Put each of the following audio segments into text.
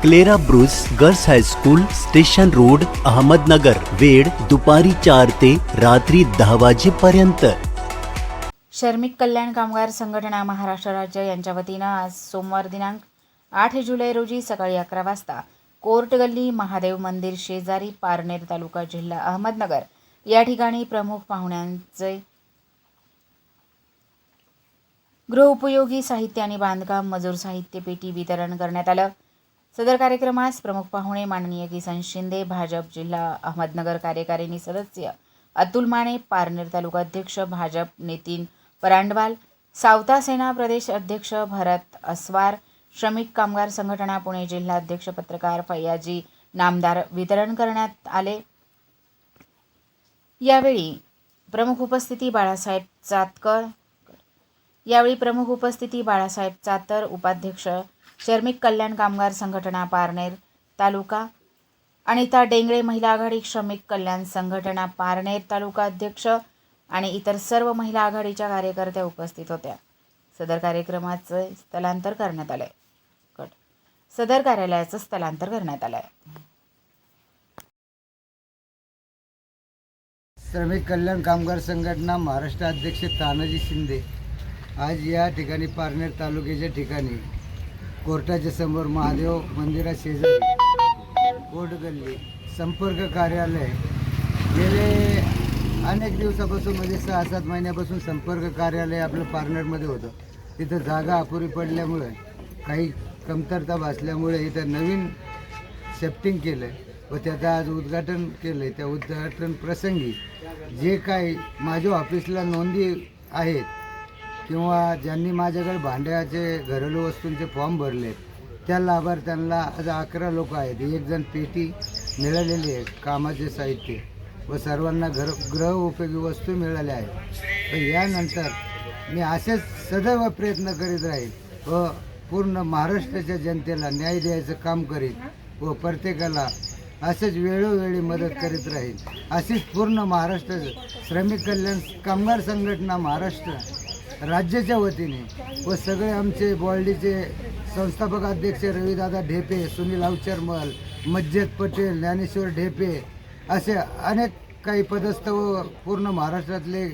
Clara Bruce girls high school station road Ahmednagar वेळ दुपारी चार ते रात्री दहा वाजेपर्यंत. श्रमिक कल्याण कामगार संघटना महाराष्ट्र राज्य यांच्या वतीनं आज सोमवार दिनांक आठ जुलै रोजी सकाळी अकरा वाजता कोर्ट गल्ली महादेव मंदिर शेजारी पारनेर तालुका जिल्हा अहमदनगर या ठिकाणी प्रमुख पाहुण्यांचे गृहउपयोगी साहित्य आणि बांधकाम मजूर साहित्य पेटी वितरण करण्यात आलं. सदर कार्यक्रमास प्रमुख पाहुणे माननीय किसन शिंदे भाजप जिल्हा अहमदनगर कार्यकारिणी सदस्य अतुल माने पारनेर तालुका अध्यक्ष भाजप नितीन परांडवाल सावता सेना प्रदेश अध्यक्ष भरत अस्वार श्रमिक कामगार संघटना पुणे जिल्हा अध्यक्ष पत्रकार फैयाजी नामदार वितरण करण्यात आले. यावेळी प्रमुख उपस्थिती बाळासाहेब चातकर यावेळी प्रमुख उपस्थिती बाळासाहेब चातर उपाध्यक्ष श्रमिक कल्याण कामगार संघटना पारनेर तालुका. अनिता डेंगळे महिला आघाडी श्रमिक कल्याण संघटना पारनेर तालुका अध्यक्ष आणि इतर सर्व महिला आघाडीच्या कार्यकर्त्या उपस्थित होत्या. सदर कार्यक्रमाचे स्थलांतर करण्यात आले. कट. सदर कार्यालयाचं स्थलांतर करण्यात आलंय श्रमिक कल्याण कामगार संघटना महाराष्ट्र अध्यक्ष तानाजी शिंदे आज या ठिकाणी पारनेर तालुक्याच्या ठिकाणी कोर्टाच्या समोर महादेव मंदिरा शेजारी कोर्ट गल्ली संपर्क कार्यालय. गेले अनेक दिवसापासून म्हणजे सहा सात महिन्यापासून संपर्क कार्यालय आपलं पार्नरमध्ये होतं. तिथं जागा अपुरी पडल्यामुळे काही कमतरता भासल्यामुळे इथं नवीन शेफ्टिंग केलं व त्याचं आज उद्घाटन केलं आहे त्या उद्घाटन प्रसंगी जे काही माझ्या ऑफिसला नोंदी आहेत किंवा ज्यांनी माझ्याकडे भांड्याचे घरेलू वस्तूंचे फॉर्म भरले त्या लाभार्थ्यांना आज अकरा लोक आहेत. एक जण पेटी मिळालेली आहे कामाचे साहित्य व सर्वांना घर गृह उपयोगी वस्तू मिळाल्या आहेत. तर यानंतर मी असेच सदैव प्रयत्न करीत राहील व पूर्ण महाराष्ट्राच्या जनतेला न्याय द्यायचं काम करीन व प्रत्येकाला असेच वेळोवेळी मदत करीत राहील. अशीच पूर्ण महाराष्ट्र श्रमिक कल्याण कामगार संघटना महाराष्ट्र राज्याच्या वतीने व सगळे आमचे बॉल्डीचे संस्थापक अध्यक्ष रविदादा ढेपे सुनील अवचरमल मज्जेद पटेल ज्ञानेश्वर ढेपे असे अनेक काही पदस्थ व पूर्ण महाराष्ट्रातले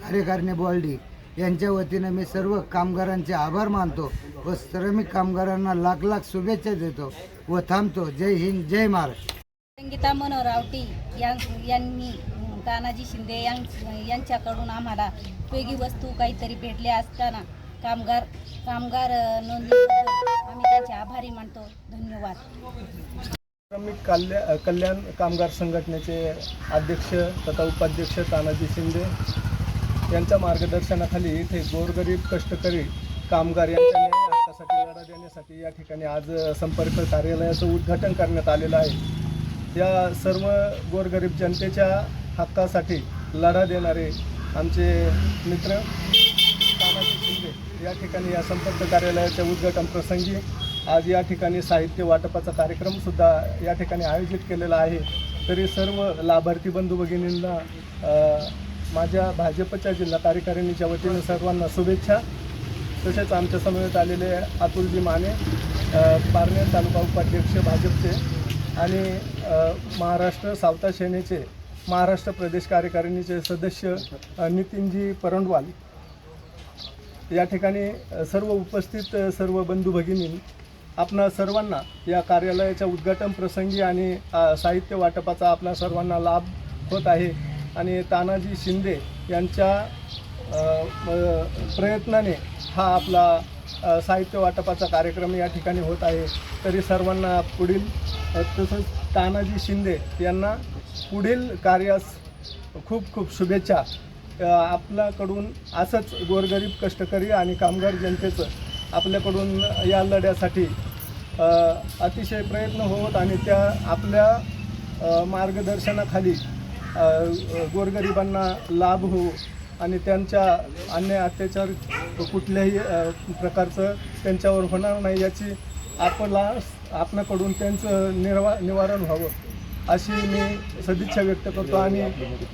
कार्यकारिणी बॉल्डी यांच्या वतीनं मी सर्व कामगारांचे आभार मानतो व श्रमिक कामगारांना लाख लाख शुभेच्छा देतो व थांबतो. जय हिंद जय महाराष्ट्र. संगीता मनोहर आवटी यांनी तानाजी शिंदे यां यांच्याकडून आम्हाला उपयोगी वस्तू काहीतरी भेटल्या असताना कामगार कामगार नोंदणी नोंदणीबद्दल आम्ही त्यांचे आभारी मानतो. धन्यवाद. श्रमिक कल्या कल्याण कामगार संघटनेचे अध्यक्ष तथा उपाध्यक्ष तानाजी शिंदे यांच्या मार्गदर्शनाखाली इथे गोरगरीब कष्टकरी कामगार यांच्या हक्कासाठी लढा देण्यासाठी या ठिकाणी आज संपर्क कार्यालयाचं उद्घाटन करण्यात आलेलं आहे. या सर्व गोरगरीब जनतेच्या हक्कासाठी लढा देणारे आमचे मित्र तानाजी शिंदे. या ठिकाणी या संपर्क कार्यालयाच्या उद्घाटन प्रसंगी आज या ठिकाणी साहित्य वाटपाचा कार्यक्रमसुद्धा या ठिकाणी आयोजित केलेला आहे. तरी सर्व लाभार्थी बंधू भगिनींना माझ्या भाजपच्या जिल्हा कार्यकारिणीच्या वतीने सर्वांना शुभेच्छा. तसेच आमच्या समवेत आलेले अतुलजी माने पारनेर तालुका उपाध्यक्ष भाजपचे आणि महाराष्ट्र सावता सेनेचे महाराष्ट्र प्रदेश कार्यकारिणीचे सदस्य नितीनजी परंडवाल. या ठिकाणी सर्व उपस्थित सर्व बंधू भगिनी आपणा सर्वांना या कार्यालयाच्या उद्घाटन प्रसंगी आणि साहित्य वाटपाचा आपल्या सर्वांना लाभ होत आहे आणि तानाजी शिंदे यांच्या म- प्रयत्नाने हा आपला साहित्य वाटपाचा कार्यक्रम या ठिकाणी होत आहे. तरी सर्वांना पुढील तसंच तानाजी शिंदे यांना पुढील कार्यास खूप खूप शुभेच्छा. आपल्याकडून असंच गोरगरीब कष्टकरी आणि कामगार जनतेचं आपल्याकडून या लढ्यासाठी अतिशय प्रयत्न होत आणि त्या आपल्या मार्गदर्शनाखाली गोरगरिबांना लाभ हो आणि त्यांच्या अन्याय अत्याचार कुठल्याही प्रकारचं त्यांच्यावर होणार नाही याची आपला आपणाकडून त्यांचं निर्वा निवारण व्हावं. अशी मी सदिच्छा व्यक्त करतो आणि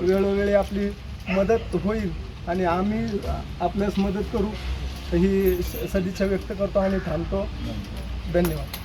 वेळोवेळी आपली मदत होईल आणि आम्ही आपल्यास मदत करू ही स- सदिच्छा व्यक्त करतो आणि थांबतो. धन्यवाद.